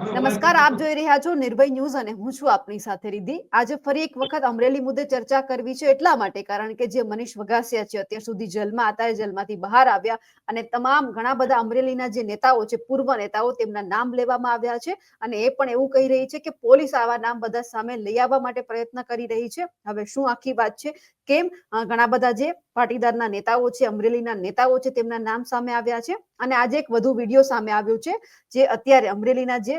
નમસ્કાર આપ જોઈ રહ્યા છો નિર્ભય ન્યૂઝ અને હું છું આપની સાથે રિદ્ધિ. આજે ફરી એક વખત અમરેલી મુદ્દે ચર્ચા કરવી છે એટલા માટે કારણ કે જે મનીષ વગાસિયા છે અત્યાર સુધી જેલમાં હતા એ જેલમાંથી બહાર આવ્યા અને તમામ ઘણા બધા અમરેલીના જે નેતાઓ છે પૂર્વ નેતાઓ તેમના નામ લેવામાં આવ્યા છે અને એ પણ એવું કહી રહી છે કે પોલીસ આવા નામ બધા સામે લઈ આવવા માટે પ્રયત્ન કરી રહી છે. હવે શું આખી વાત છે? કેમ? ઘણા બધા જે પાટીદારના નેતાઓ છે અમરેલીના નેતાઓ છે તેમના નામ સામે આવ્યા છે. અને આજે એક વધુ વીડિયો સામે આવ્યો છે જે અત્યારે અમરેલીના જે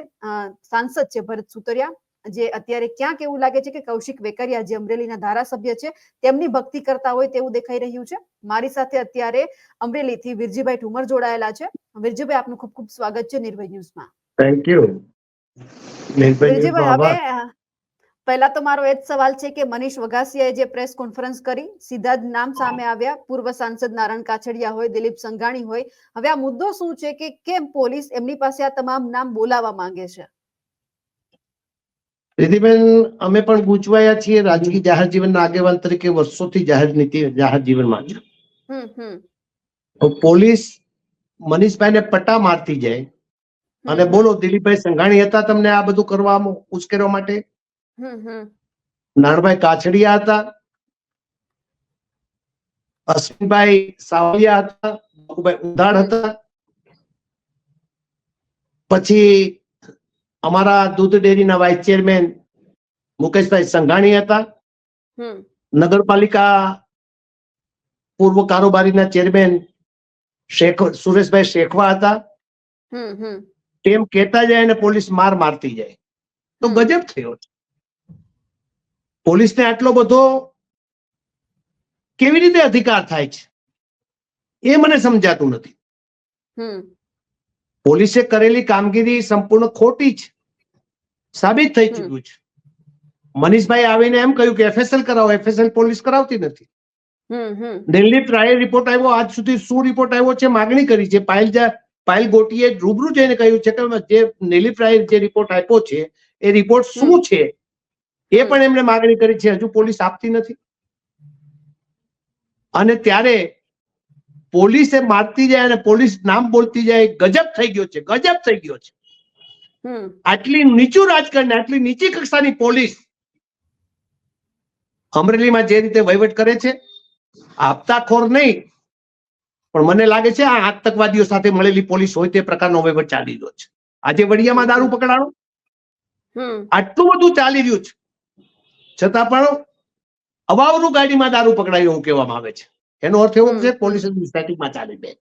સાંસદ છે ભરત સુતરિયા જે અત્યારે ક્યાંક એવું લાગે છે કે કૌશિક વેકરિયા જે અમરેલીના ધારાસભ્ય છે તેમની ભક્તિ કરતા હોય તેવું દેખાઈ રહ્યું છે. મારી સાથે અત્યારે અમરેલીથી વિરજીભાઈ ઠુમર જોડાયેલા છે. વિરજીભાઈ આપનું ખૂબ ખૂબ સ્વાગત છે નિર્ભય ન્યૂઝમાં. થેન્ક યુ વિરજીભાઈ હવે પહેલા તો મારો એ જ સવાલ છે કે મનીષ વઘાસિયાએ જે પ્રેસ કોન્ફરન્સ કરી સીધા જ નામ સામે આવ્યા. પૂર્વ સાંસદ નારણ કાછડિયા હોય દિલીપ સંઘાણી હોય. હવે આ મુદ્દો શું છે કે કેમ પોલીસ એમની પાસે આ તમામ નામ બોલાવવા માંગે છે? રીતિબેન અમે પણ ગૂંચવાયા છીએ રાજકીય જાહેર જીવનના આગેવાન તરીકે વર્ષોથી જાહેર નીતિ જાહેર જીવનમાં છે પોલીસ મનીષભાઈને પટ્ટા મારતી જાય અને બોલો દિલીપભાઈ સંઘાણી હતા તમને આ બધું કરવામાં ઉશ્કેરવા માટે? નાણભાઈ કાછડિયા હતા અશ્વિનભાઈ સાવલિયા હતા બાબુભાઈ ઉધાડ હતા. પછી અમારા દૂધ ડેરીના વાઇસ ચેરમેન મુકેશભાઈ સંઘાણી હતા. હમ. નગરપાલિકા પૂર્વ કારોબારીના ચેરમેન શેખ સુરેશભાઈ શેખવા હતા. હમ હમ. તેમ કહેતા જાય અને પોલીસ માર મારતી જાય. તો હમ. ગજબ થયો. છે પોલીસને આટલો બધો કેવી રીતે અધિકાર થાય છે? એ મને સમજાતું નથી. પોલીસે કરેલી કામગીરી સંપૂર્ણ ખોટી છે. સાબિત થઈ ચુક્યું છે. મનીષભાઈ આવીને એમ કહ્યું કે એફએસએલ કરાવો એફએસએલ પોલીસ કરાવતી નથી. દિલ્હી ટ્રાયલ રિપોર્ટ આવ્યો આજ સુધી શું રિપોર્ટ આવ્યો છે માગણી કરી છે. પાયલ જા- પાયલ ગોટીએ રૂબરૂ જઈને કહ્યું છે કે જે દિલ્હી ટ્રાયલ જે રિપોર્ટ આપ્યો છે એ રિપોર્ટ શું છે? એ પણ એમણે માગણી કરી છે હજુ પોલીસ આપતી નથી. અને ત્યારે પોલીસે મારતી જાય અને પોલીસ નામ બોલતી જાય ગજબ થઈ ગયો છે ગજબ થઈ ગયો છે. આટલી નીચું રાજકારણ આટલી નીચી કક્ષાની પોલીસ અમરેલીમાં જે રીતે વહીવટ કરે છે આપતાખોર નહીં પણ મને લાગે છે આ આતંકવાદીઓ સાથે મળેલી પોલીસ હોય તે પ્રકારનો વહીવટ ચાલી રહ્યો છે. આજે વડિયામાં દારૂ પકડાણો. આટલું બધું ચાલી રહ્યું છે. છતાં પણ અવાવરું ગાડીમાં દારૂ પકડાયું એવું કહેવામાં આવે છે. એનો અર્થ એવો છે પોલીસ સોસાયટીમાં ચાલી બે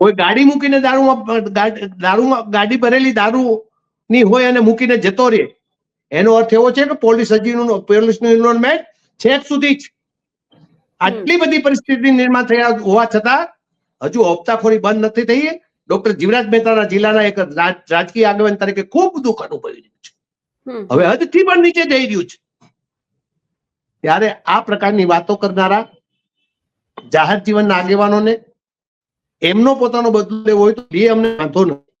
કોઈ ગાડી મૂકીને દારૂમાં ગા- દારૂમાં ગાડી ભરેલી દારૂ ની હોય અને મૂકીને જતો રહે એનો અર્થ એવો છે કે પોલીસ હજીનું પોલીસનું ઇન્વોલ્વમેન્ટ છેક સુધી જ. આટલી બધી પરિસ્થિતિ નિર્માણ થયા હોવા છતાં હજુ હપ્તાખોરી બંધ નથી થઈ. ડોક્ટર જીવરાજ મહેતાના જિલ્લાના એક રાજ- રાજકીય આગેવાન તરીકે ખૂબ દુઃખ અનુભવ્યું હવે હદથી પણ નીચે જઈ રહ્યું છે. ત્યારે આ પ્રકારની વાતો કરનારા જાહેર જીવનના આગેવાનોને એમનો પોતાનો બદલો લેવો હોય તો એ અમને વાંધો નથી.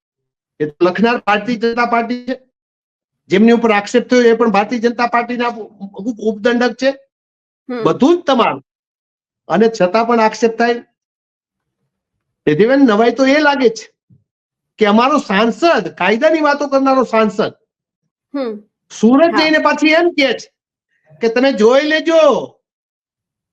એ તો લખનાર ભારતીય જનતા પાર્ટી છે. જેમની ઉપર આક્ષેપ થયો એ પણ ભારતીય જનતા પાર્ટીના ઉપ- ઉપદંડક છે. બધું જ તમામ અને છતાં પણ આક્ષેપ થાય. તેથી નવાઈ તો એ લાગે છે કે અમારો સાંસદ કાયદાની વાતો કરનારો સાંસદ સુરત જઈને પાછી એમ કે છે કે તમે જોઈ લેજો.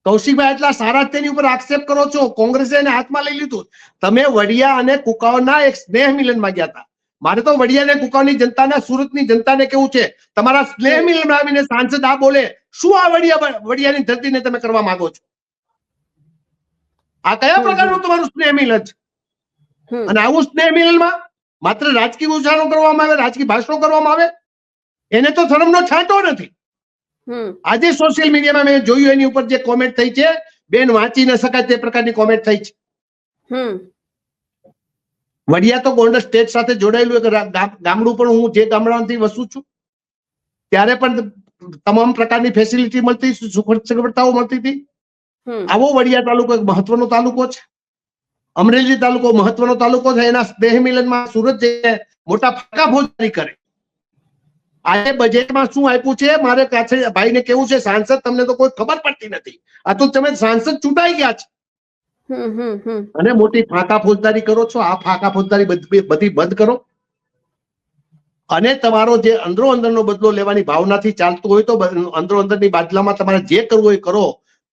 કૌશિકભાઈ એટલા સારા તેની ઉપર આક્ષેપ કરો છો. કોંગ્રેસે એને હાથમાં લઈ લીધું. તમે વડિયા અને કુકાઓના એક સ્નેહ મિલનમાં ગયા હતા. મારે તો વડિયા અને કુકાઓની જનતાના સુરતની જનતાને કેવું છે? તમારા સ્નેહ મિલનમાં આવીને સાંસદ આ બોલે. શું આ વડિયા વડિયાની ધરતીને તમે કરવા માંગો છો? આ કયા પ્રકારનું તમારું સ્નેહ મિલન છે? અને આવું સ્નેહ મિલનમાં માત્ર રાજકીય ઉજાણો કરવામાં આવે રાજકીય ભાષણો કરવામાં આવે? એને તો ધર્મનો છાંટો નથી. આજે સોશિયલ મીડિયામાં મેં જોયું એની ઉપર જે કોમેન્ટ થઈ છે બેન વાંચી ન શકાય તે પ્રકારની કોમેન્ટ થઈ છે. વડિયા તો ગોંડલ સ્ટેટ સાથે જોડાયેલું એક ગામડું પણ હું જે ગામડામાંથી વસું છું ત્યારે પણ તમામ પ્રકારની ફેસિલિટી મળતી સગવડતાઓ મળતી હતી. આવો વડિયા તાલુકો એક મહત્વનો તાલુકો છે. અમરેલી તાલુકો મહત્વનો તાલુકો છે. એના સ્નેહ મિલનમાં સુરત જે મોટા ફાકા ફોજદારી કરે. આજે બજેટમાં શું આપ્યું છે? મારે ભાઈ ભાઈને કેવું છે? સાંસદ તમને તો કોઈ ખબર પડતી નથી. આ તો તમે સાંસદ ચૂંટાઈ ગયા છે. અને મોટી ફાંકા ફોજદારી કરો છો? આ ફાંકા ફોજદારી બધી બધી કરો. અને તમારો જે અંદરો અંદરનો બદલો લેવાની ભાવનાથી ચાલતું હોય તો અંદરો અંદરો અંદરની બાદલામાં તમારે જે કરવું હોય એ કરો.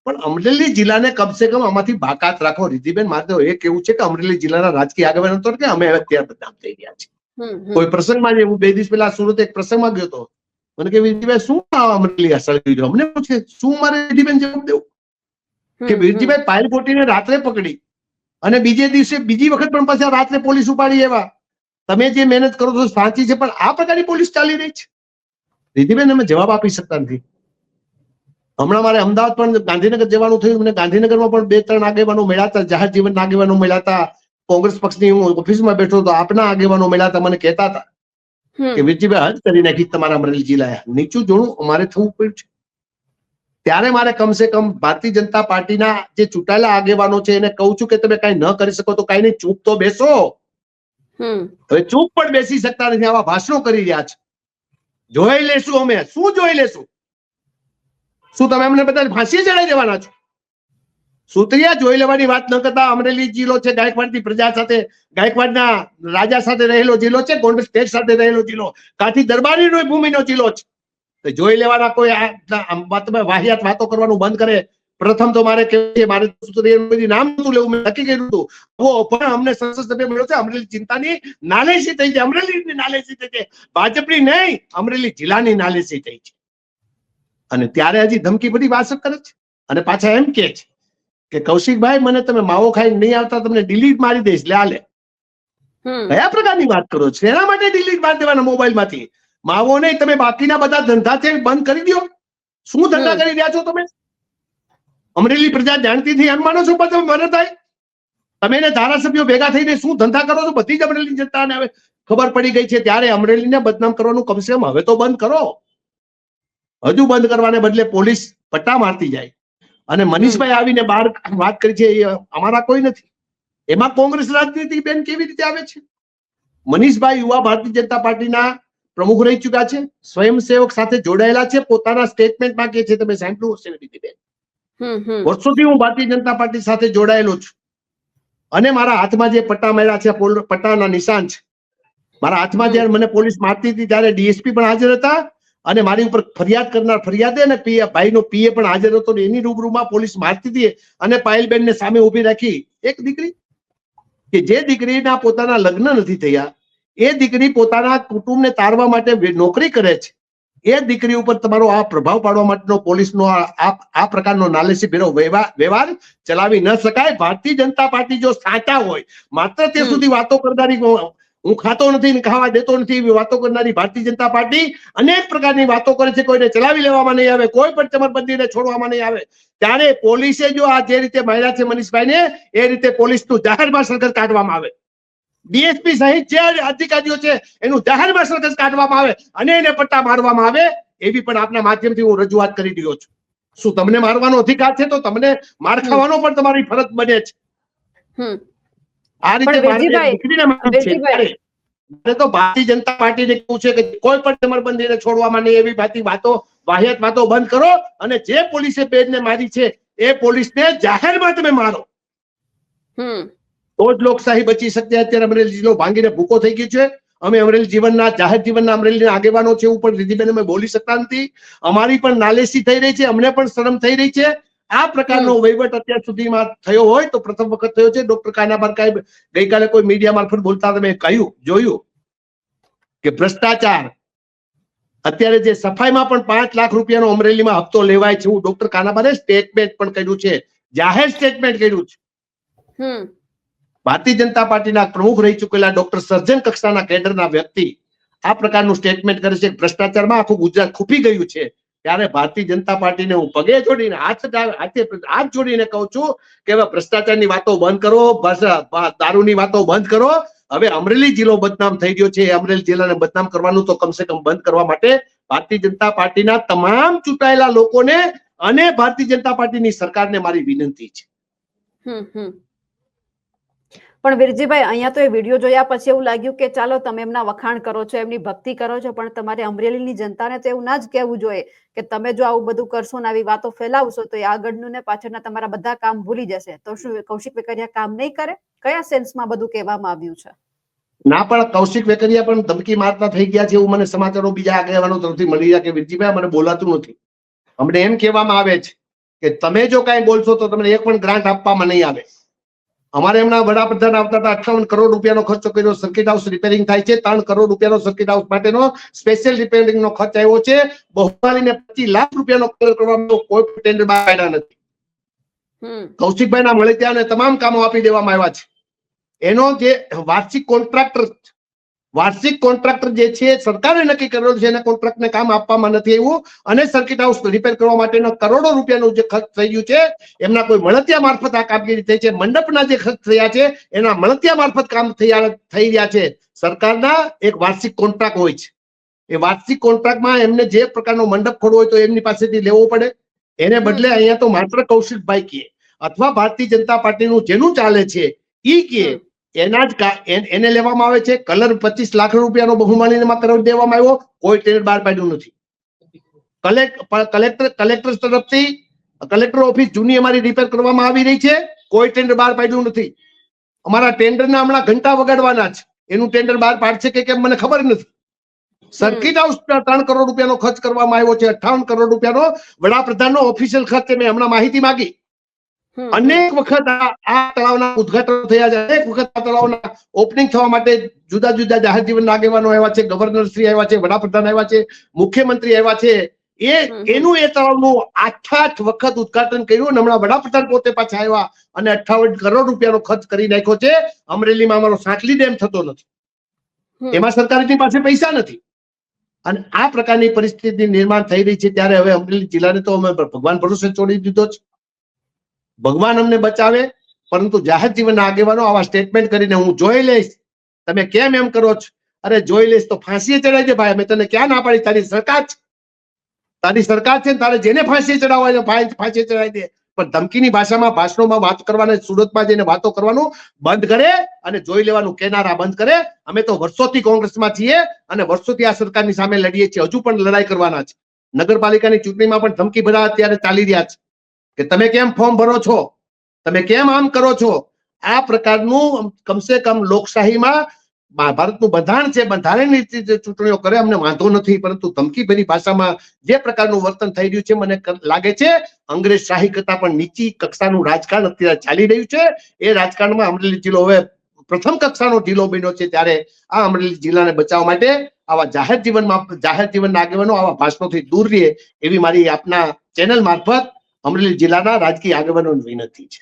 પણ અમરેલી જિલ્લાને કમસે કમ આમાંથી બાકાત રાખો. રિધિબેન મારે તો એ કેવું છે કે અમરેલી જિલ્લાના રાજકીય આગેવાનો તો કે અમે અત્યારે બદનામ થઈ ગયા છે હમ, હમ. કોઈ પ્રસંગમાં જે હું બે દિવસ પહેલા સુરત એક પ્રસંગમાં ગયો હતો મને કે વિરજીભાઈ શું અમરેલી સળગી રહ્યો અમને પૂછે શું મારે વિરજીબેન જવાબ દેવું? કે વીરજીભાઈ પાયલ ફોટીને રાત્રે પકડી. અને બીજે દિવસે બીજી વખત પણ પાછા રાત્રે પોલીસ ઉપાડી એવા. તમે જે મહેનત કરો છો સાચી છે પણ આ પ્રકારની પોલીસ ચાલી રહી છે. રીધિબેન અમે જવાબ આપી શકતા નથી. હમણાં મારે અમદાવાદ પણ ગાંધીનગર જવાનું થયું. મને ગાંધીનગરમાં પણ બે ત્રણ આગેવાનો મળ્યા હતા જાહેર જીવન આગેવાનો મળ્યા હતા. કોંગ્રેસ પક્ષની હું ઓફિસમાં બેઠો તો આપના આગેવાનો મળ્યા તમને મને કહેતા હતા. કે વીરજીભાઈ હદ કરી નાખી તમારા અમરેલી જિલ્લાએ. નીચું જોણું અમારે થવું પડ્યું છે. ત્યારે મારે કમસે કમ ભારતીય જનતા પાર્ટીના જે ચૂંટાયેલા આગેવાનો છે એને કહું છું કે તમે કઈ ન કરી શકો તો કઈ નહીં ચૂપ તો બેસો. હવે ચૂપ પણ બેસી શકતા નથી આવા ભાષણો કરી રહ્યા છે. જોઈ લેશું અમે શું જોઈ લેશું? શું તમે અમને બધા ફાંસી ચડાવી દેવાના છો? સુતરિયા જોઈ લેવાની વાત ન કરતા અમરેલી જિલ્લો છે, ગાયકવાડની પ્રજા સાથે, ગાયકવાડના રાજા સાથે રહેલો જિલ્લો છે ગોંડલ સ્ટેટ સાથે રહેલો જિલ્લો, કાઠી દરબારીનો ભૂમિનો જિલ્લો છે. તો જોઈ લેવાના કોઈ આમ વાહિયાત વાતો કરવાનું બંધ કરે. પ્રથમ તો મારે કહેવું મારે નામ નતું લેવું, મેં નક્કી કર્યું હતું. ઓ પણ અમને સંસદ સભ્ય મળ્યો છે, અમરેલી ચિંતાની નાલેસી થઈ છે, અમરેલીની નાલેસી થઈ છે. ભાજપની નહીં, અમરેલી જિલ્લાની નાલેસી થઈ છે. અને ત્યારે હજી ધમકી બધી વાત કરે છે. અને પાછા એમ કે છે. કે કૌશિકભાઈ મને તમે માવો ખાઈને નહીં આવતા તમને ડિલીટ મારી દઈશ. લે આલે કયા પ્રકારની વાત કરો છો? એના માટે ડિલીટ મારી દેવાના મોબાઈલમાંથી. માવો નહીં તમે બાકીના બધા ધંધા છે બંધ કરી દો શું ધંધા કરી રહ્યા છો તમે? અમરેલી પ્રજા જાણતી થી એમ માનો છો પણ તમે મને થાય. તમે એને ધારાસભ્યો ભેગા થઈને શું ધંધા કરો છો? બધી જ અમરેલી જનતાને હવે ખબર પડી ગઈ છે. ત્યારે અમરેલીને બદનામ કરવાનું કમસે કમ હવે તો બંધ કરો. હજુ બંધ કરવાને બદલે પોલીસ પટ્ટા મારતી જાય. અને મનીષભાઈ આવીને બહાર વાત કરી છે એ અમારા કોઈ નથી. એમાં કોંગ્રેસ રાજનીતિ બેન કેવી રીતે આવે છે? મનીષભાઈ યુવા ભારતીય જનતા પાર્ટીના પ્રમુખ રહી ચુક્યા છે સ્વયંસેવક સાથે જોડાયેલા છે પોતાના સ્ટેટમેન્ટમાં કે છે તમે સાંભળ્યું હશે હમ. વર્ષોથી હું ભારતીય જનતા પાર્ટી સાથે જોડાયેલો છું. અને મારા હાથમાં જે પટ્ટા મળ્યા છે પટ્ટાના નિશાન છે. મારા હાથમાં જયારે મને પોલીસ મારતી હતી ત્યારે ડીએસપી પણ હાજર હતા. અને મારી ઉપર ફરિયાદ કરનાર ફરિયાદે અને પીએ ભાઈનો પીએ પણ હાજર હતો ને એની રૂબરૂમાં પોલીસ મારતી હતી અને પાયલબેનને સામે ઊભી રાખી. એક દીકરી કે જે દીકરીના પોતાના લગ્ન નથી થયા એ દીકરી પોતાના કુટુંબને તારવા માટે નોકરી કરે છે. એ દીકરી ઉપર તમારો આ પ્રભાવ પાડવા માટેનો પોલીસનો આ પ્રકારનો નાલેસી ભેરો વ્યવહાર ચલાવી ન શકાય. ભારતીય જનતા પાર્ટી જો સાચા હોય માત્ર તે સુધી વાતો કરનારી હું- ખાતો નથી ને ખાવા દેતો નથી એવી વાતો કરનારી ભારતીય જનતા પાર્ટી અનેક પ્રકારની વાતો કરે છે, કોઈને ચલાવી લેવામાં નહીં આવે, કોઈ પણ ચમરબંધીને છોડવામાં નહીં આવે. ત્યારે પોલીસે જો આ જે રીતે માર્યા છે મનીષભાઈને, એ રીતે પોલીસનું જાહેરમાં સરઘસ કાઢવામાં આવે. ડીએસપી સહિત જે અધિકારીઓ છે, એનું જાહેરમાં સરઘસ કાઢવામાં આવે અને એને પટ્ટા મારવામાં આવે, એવી પણ આપના માધ્યમથી હું રજૂઆત કરી રહ્યો છું. શું તમને મારવાનો અધિકાર છે? તો તમને માર ખાવાનો પણ તમારી ફરજ બને છે હમ. આ રીતે. મારે તો ભારતીય જનતા પાર્ટીને કહું છે કે કોઈ પણ જમરબંધીને છોડવામાં નહીં એવી ભાતી વાતો વાહિયાત વાતો બંધ કરો અને જે પોલીસે બેનને મારી છે એ પોલીસને જાહેરમાં તમે મારો. તો જ લોકશાહી બચી શકશે અત્યારે અમરેલી જિલ્લો ભાંગીને ભૂકો થઈ ગયો છે. અમે અમરેલી જીવનના જાહેર જીવનના અમરેલીના આગેવાનો છે એવું પણ રીધિબેન અમે બોલી શકતા નથી. અમારી પણ નાલેસી થઈ રહી છે. અમને પણ શરમ થઈ રહી છે. આ પ્રકારનો વહીવટ અત્યાર સુધીમાં થયો હોય તો પ્રથમ વખત થયો છે. ડોક્ટર કાનાબાર સાહેબ ગઈકાલે કોઈ મીડિયા મારફત બોલતા તમે કહ્યું જોયું કે ભ્રષ્ટાચાર અત્યારે જે સફાઈમાં પણ પાંચ લાખ રૂપિયાનો અમરેલીમાં હપ્તો લેવાય છે હું ડોક્ટર કાનાબારે સ્ટેટમેન્ટ પણ કર્યું છે. જાહેર સ્ટેટમેન્ટ કર્યું છે. હમ. ભારતીય જનતા પાર્ટીના પ્રમુખ રહી ચૂકેલા ડોક્ટર સર્જન કક્ષાના કેડરના વ્યક્તિ આ પ્રકારનું સ્ટેટમેન્ટ કરે છે ભ્રષ્ટાચારમાં આખું ગુજરાત ખૂપી ગયું છે. ત્યારે ભારતીય જનતા પાર્ટીને હું પગે જોડીને હાથ હાથે હાથ જોડીને કહું છું કે હવે ભ્રષ્ટાચારની વાતો બંધ કરો દારૂની વાતો બંધ કરો. હવે અમરેલી જિલ્લો બદનામ થઈ ગયો છે. અમરેલી જિલ્લાને બદનામ કરવાનું તો કમસે કમ બંધ કરવા માટે ભારતીય જનતા પાર્ટીના તમામ ચૂંટાયેલા લોકોને અને ભારતીય જનતા પાર્ટીની સરકારને મારી વિનંતી છે. હમ, હમ. પણ વીરજીભાઈ, અહીંયા તો એ વીડિયો જોયા પછી એવું લાગ્યું કે ચાલો તમે એમના વખાણ કરો છો, એમની ભક્તિ કરો છો, પણ તમારે અમરેલીની જનતાને તો એવું ના જ કહેવું જોઈએ કે તમે જો આવું બધું કરશો ને આવી વાતો ફેલાવશો, તો એ આગળનું ને પાછળના તમારા બધા કામ ભૂલી જશે. તો શું કૌશિક વેકરિયા કામ નહીં કરે? કયા સેન્સમાં બધું કહેવામાં આવ્યું છે? ના, પણ કૌશિક વેકરિયા પણ ધમકી મારતા થઈ ગયા છે એવું મને સમાચારો બીજા આગેવાનો તરફથી મળી રહ્યા કે વિરજીભાઈ, મને બોલાતું નથી. અમને એમ કહેવામાં આવે છે કે તમે જો કાંઈ બોલશો તો તમને એક પણ ગ્રાન્ટ આપવામાં નહીં આવે. અમારે એમના વડાપ્રધાન આવતા હતા અઠાવન કરોડ રૂપિયાનો ખર્ચો કર્યો. સર્કિટ હાઉસ રિપેરિંગ થાય છે. ત્રણ કરોડ રૂપિયાનો સર્કિટ હાઉસ માટેનો સ્પેશિયલ રિપેરિંગ નો ખર્ચ આવ્યો છે. બહુમાલીને પચીસ લાખ રૂપિયાનો કલર કરવામાં કોઈ ટેન્ડર બહાર નથી. કૌશિકભાઈ ના મળે ત્યાં તમામ કામો આપી દેવામાં આવ્યા છે. એનો જે વાર્ષિક કોન્ટ્રાક્ટર વાર્ષિક કોન્ટ્રાક્ટર જે છે સરકારે નક્કી કરેલું છે એના કોન્ટ્રાક્ટને કામ આપવામાં નથી આવ્યું અને સર્કિટ હાઉસ રિપેર કરવા માટેનો કરોડો રૂપિયાનું જે ખર્ચ થઈ ગયું છે એમના કોઈ મળતિયા મારફત આ કામગીરી થઈ છે. મંડપના જે ખર્ચ થયા છે એના મળતિયા મારફત કામ થયા થઈ રહ્યા છે. સરકારના એક વાર્ષિક કોન્ટ્રાક્ટ હોય છે. એ વાર્ષિક કોન્ટ્રાક્ટમાં એમને જે પ્રકારનો મંડપ ખોડવો હોય તો એમની પાસેથી લેવો પડે. એને બદલે અહીંયા તો માત્ર કૌશિકભાઈ કીએ. અથવા ભારતીય જનતા પાર્ટીનું જેનું ચાલે છે ઈ હમ. એના જ એને લેવામાં આવે છે કલર પચીસ લાખ રૂપિયાનો બહુમાનીમાં કરાવી દેવામાં આવ્યો કોઈ ટેન્ડર બહાર પાડ્યું નથી. કલેક્ટ કલેક્ટર કલેક્ટર તરફથી કલેક્ટર ઓફિસ જૂની અમારી રિપેર કરવામાં આવી રહી છે કોઈ ટેન્ડર બહાર પાડ્યું નથી. અમારા ટેન્ડરના હમણાં ઘંટા વગાડવાના છે એનું ટેન્ડર બહાર પાડશે કે કેમ મને ખબર નથી. સર્કિટ હાઉસ ત્રણ કરોડ રૂપિયાનો ખર્ચ કરવામાં આવ્યો છે અઠાવન કરોડ રૂપિયાનો. વડાપ્રધાનનો ઓફિશિયલ ખર્ચ મેં હમણાં માહિતી માંગી. અનેક વખત આ તળાવના ઉદ્ઘાટન થયા છે. અનેક વખત આ તળાવના ઓપનિંગ થવા માટે જુદા જુદા જાહેર જીવનના આગેવાનો આવ્યા છે ગવર્નર શ્રી આવ્યા છે વડાપ્રધાન આવ્યા છે મુખ્યમંત્રી આવ્યા છે. એ એનું એ તળાવનું આઠ આઠ વખત ઉદ્ઘાટન કર્યું અને હમણાં વડાપ્રધાન પોતે પાછા આવ્યા અને અઠાવન કરોડ રૂપિયાનો ખર્ચ કરી નાખ્યો છે. અમરેલીમાં અમારો સાંકલી ડેમ થતો નથી. એમાં સરકારની પાસે પૈસા નથી. અને આ પ્રકારની પરિસ્થિતિ નિર્માણ થઈ રહી છે ત્યારે હવે અમરેલી જિલ્લાને તો અમે ભગવાન ભરોસે છોડી દીધો છે. ભગવાન અમને બચાવે, પરંતુ જાહેર જીવનના આગેવાનો આવા સ્ટેટમેન્ટ કરીને હું જોઈ લઈશ. તમે કેમ એમ કરો છો? અરે જોઈ લઈશ તો ફાંસી ચડાવી દે ભાઈ, અમે તને ક્યાં ના પાડી? તારી સરકાર છે. તારી સરકાર છે તારે જેને ફાંસી ચડાવવા હોય ફાંસી ચડાવી દે. પણ ધમકીની ભાષામાં, ભાષણોમાં વાત કરવાના, સુરતમાં જઈને વાતો કરવાનું બંધ કરે અને જોઈ લેવાનું કેનારા બંધ કરે. અમે તો વર્ષોથી કોંગ્રેસમાં છીએ અને વર્ષોથી આ સરકારની સામે લડીએ છીએ. હજુ પણ લડાઈ કરવાના છે. નગરપાલિકાની ચૂંટણીમાં પણ ધમકી ભરા અત્યારે ચાલી રહ્યા છે. કે તમે કેમ ફોર્મ ભરો છો? તમે કેમ આમ કરો છો? આ પ્રકારનું કમસે કમ લોકશાહીમાં ભારતનું બંધારણ છે, બંધારણની ચૂંટણીઓ કરે, અમને વાંધો નથી, પરંતુ ધમકીભરી ભાષામાં જે પ્રકારનું વર્તન થઈ રહ્યું છે, મને લાગે છે, અંગ્રેજ શાહી કરતા પણ નીચી કક્ષાનું રાજકારણ અત્યારે ચાલી રહ્યું છે. એ રાજકારણમાં અમરેલી જિલ્લો હવે પ્રથમ કક્ષાનો જિલ્લો બન્યો છે, ત્યારે આ અમરેલી જિલ્લાને બચાવવા માટે આવા જાહેર જીવનમાં, જાહેર જીવનના આગેવાનો આવા ભાષણોથી દૂર રહે એવી મારી આપના ચેનલ મારફત અમરેલી જિલ્લાના રાજકીય આગેવાનોને વિનંતી છે.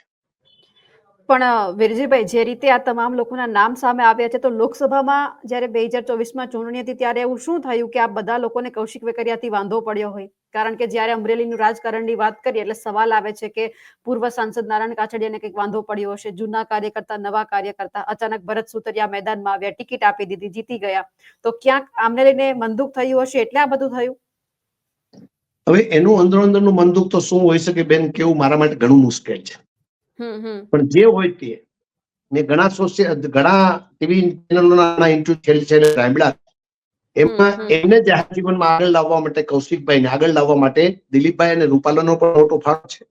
પણ વીરજીભાઈ જે રીતે આ તમામ લોકોના નામ સામે આવ્યા છે, તો લોકસભામાં જ્યારે બે હજાર ચોવીસમાં ચૂંટણી હતી, ત્યારે એવું શું થયું કે આ બધા લોકોને કૌશિક વેકરિયાથી વાંધો પડ્યો હોય? કારણ કે જ્યારે અમરેલીનું રાજકારણની વાત કરીએ, એટલે સવાલ આવે છે કે પૂર્વ સાંસદ નારાયણ કાછડિયાને કંઈક વાંધો પડ્યો હશે, જૂના કાર્યકર્તા, નવા કાર્યકર્તા, અચાનક ભરત સુતરિયા મેદાનમાં આવ્યા, ટિકિટ આપી દીધી, જીતી ગયા. તો ક્યાંક આમને લઈને મંદુક થયું હશે, એટલે આ બધું થયું? હવે એનું અંદરો અંદરનું મંદુક તો શું હોઈ શકે બેન કેવું મારા માટે ઘણું મુશ્કેલ છે પણ જે હોય તે મેં ઘણા સોશિયલ ઘણા ટીવી ચેનલોના ઇન્ટરવ્યુ છેલ્લે સાંભળ્યા એમાં. એમને જાહેર જીવનમાં આગળ લાવવા માટે કૌશિકભાઈને આગળ લાવવા માટે દિલીપભાઈ અને રૂપાલાનો પણ મોટો ફાળો છે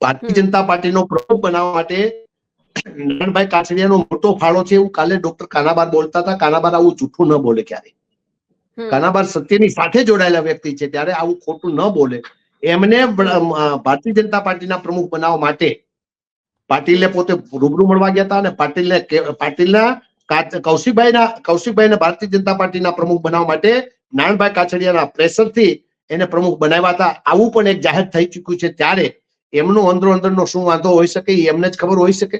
ભારતીય. જનતા પાર્ટીનો પ્રમુખ બનાવવા માટે નારાયણભાઈ કાછડિયાનો મોટો ફાળો છે એવું કાલે ડોક્ટર કાનાબાર બોલતા હતા કાનાબાર આવું જૂઠું ન બોલે ક્યારે હમ. કાનાબાર સત્યની સાથે જોડાયેલા વ્યક્તિ છે ત્યારે આવું ખોટું ન બોલે. એમને ભારતીય જનતા પાર્ટીના પ્રમુખ બનાવવા માટે પાટીલે પોતે રૂબરૂ મળવા ગયા હતા અને પાટીલે પાટીલના કૌશિકભાઈના કૌશિકભાઈને ભારતીય જનતા પાર્ટીના પ્રમુખ બનાવવા માટે નારાયણભાઈ કાછડિયાના પ્રેશરથી એને પ્રમુખ બનાવ્યા હતા. આવું પણ એક જાહેર થઈ ચૂક્યું છે ત્યારે એમનો અંદરો અંદરનો શું વાંધો હોઈ શકે એમને જ ખબર હોઈ શકે.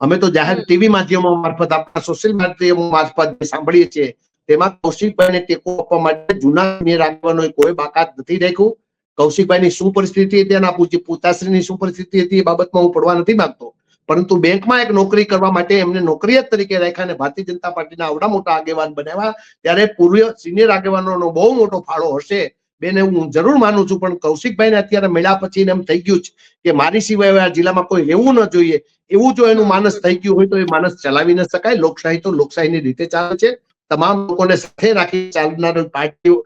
અમે તો જાહેર ટીવી માધ્યમો મારફત આપણા સોશિયલ માધ્યમો મારફત સાંભળીએ છીએ તેમાં કૌશિકભાઈને ટેકો આપવા માટે જૂના આગેવાનોએ કોઈ બાકાત નથી રાખ્યું. કૌશિકભાઈની શું પરિસ્થિતિ હતી અને આ પોતાશ્રીની શું પરિસ્થિતિ હતી એ બાબતમાં હું પડવા નથી માંગતો. પરંતુ બેંકમાં એક નોકરી કરવા માટે એમને નોકરીયત તરીકે રાખ્યા અને ભારતીય જનતા પાર્ટીના આવડા મોટા આગેવાન બનાવ્યા. ત્યારે પૂર્વ સિનિયર આગેવાનોનો બહુ મોટો ફાળો હશે. બેન હું જરૂર માનું છું, પણ કૌશિકભાઈને અત્યારે મળ્યા પછી એમ થઈ ગયું છે કે મારી સિવાય આ જિલ્લામાં કોઈ રહેવું ન જોઈએ. એવું જો એનું માનસ થઈ ગયું હોય તો એ માનસ ચલાવી ન શકાય. લોકશાહી તો લોકશાહીની રીતે ચાલે છે. તમામ લોકોને સાથે રાખી ચાલનાર પાર્ટીઓ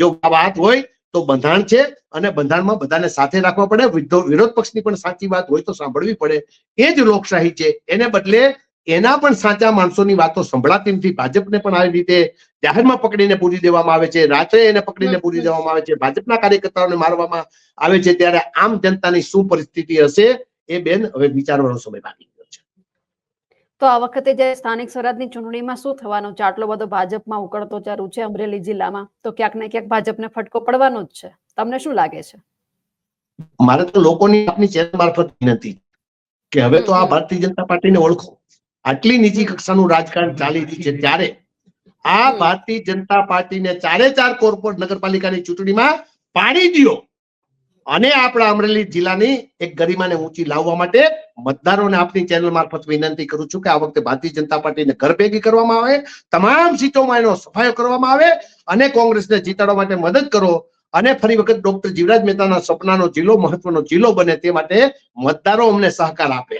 જો વાત હોય તો બંધારણ છે અને બંધારણમાં બધાને સાથે રાખવા પડે. વિરોધ પક્ષની પણ સાચી વાત હોય તો સાંભળવી પડે. એ જ લોકશાહી છે. એને બદલે એના પણ સાચા માણસોની વાતો સંભળાતી નથી. ભાજપને પણ આવી રીતે જાહેરમાં પકડીને પૂરી દેવામાં આવે છે. રાત્રે એને પકડીને પૂરી દેવામાં આવે છે. ભાજપના કાર્યકર્તાઓને મારવામાં આવે છે. ત્યારે આમ જનતાની શું પરિસ્થિતિ હશે એ બેન હવે વિચારવાનો સમય બાકી તો આ વખતે જે સ્થાનિક સ્વરાજની ચૂંટણીમાં શું થવાનું છે? આટલો બધો ભાજપમાં ઉકળતો ચાલુ છે અમરેલી જિલ્લામાં. તો ક્યાંક ને ક્યાંક ભાજપને ફટકો પડવાનો જ છે. તમને શું લાગે છે? મારે તો લોકોની આપની ચેનલ મારફત વિનંતી કે હવે તો આ. ભારતીય જનતા પાર્ટીને ઓળખો. આટલી નીચી. કક્ષાનું રાજકારણ ચાલી રહ્યું છે ત્યારે. આ ભારતીય જનતા પાર્ટીને ચારે ચાર કોર્પોરેટ નગરપાલિકાની ચૂંટણીમાં પાડી દ્યો. અને આપણા અમરેલી જિલ્લાની એક ગરિમાને ઊંચી લાવવા માટે મતદારોને આપની ચેનલ મારફત વિનંતી કરું છું કે આ વખતે ભારતીય જનતા પાર્ટીને ઘર ભેગી કરવામાં આવે, તમામ સીટોમાં એનો સફાયો કરવામાં આવે અને કોંગ્રેસને જીતાડવા માટે મદદ કરો અને ફરી વખત ડોક્ટર જીવરાજ મહેતાના સપનાનો જિલ્લો, મહત્વનો જિલ્લો બને તે માટે મતદારો અમને સહકાર આપે.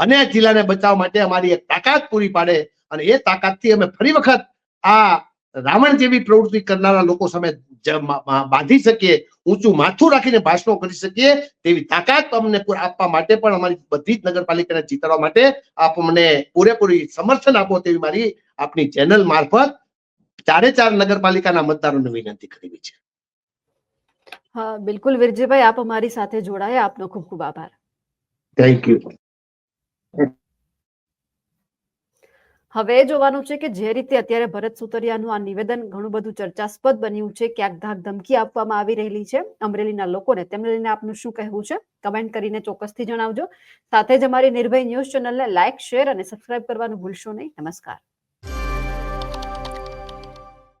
અને જિલ્લાને બચાવવા માટે અમારી એક તાકાત પૂરી પાડે અને એ તાકાતથી અમે ફરી વખત આ રાવણ જેવી પ્રવૃત્તિ કરનારા લોકો સામે બાંધી શકીએ ઊંચું માથું રાખીને ભાષણો કરી શકીએ તેવી તાકાત અમને આપવા માટે પણ અમારી બધી જ નગરપાલિકાને જીતાડવા માટે આપ મને પૂરેપૂરી સમર્થન આપો તેવી મારી આપની ચેનલ મારફત ચારે ચાર નગરપાલિકાના મતદારોને વિનંતી કરવી છે. હા બિલકુલ વિરજીભાઈ આપ અમારી સાથે જોડાયા. આપનો ખૂબ ખૂબ આભાર. થેન્ક યુ હવે એ જોવાનું છે કે જે રીતે અત્યારે ભરત સુતરિયાનું આ નિવેદન ઘણું બધું ચર્ચાસ્પદ બન્યું છે, ક્યાંક ધાક ધમકી આપવામાં આવી રહેલી છે. અમરેલીના લોકોને તેમને લઈને આપનું શું કહેવું છે? કમેન્ટ કરીને ચોક્કસથી જણાવજો. સાથે જ અમારી નિર્ભય ન્યૂઝ ચેનલને લાઇક શેર અને સબસ્ક્રાઇબ કરવાનું ભૂલશો નહીં. નમસ્કાર.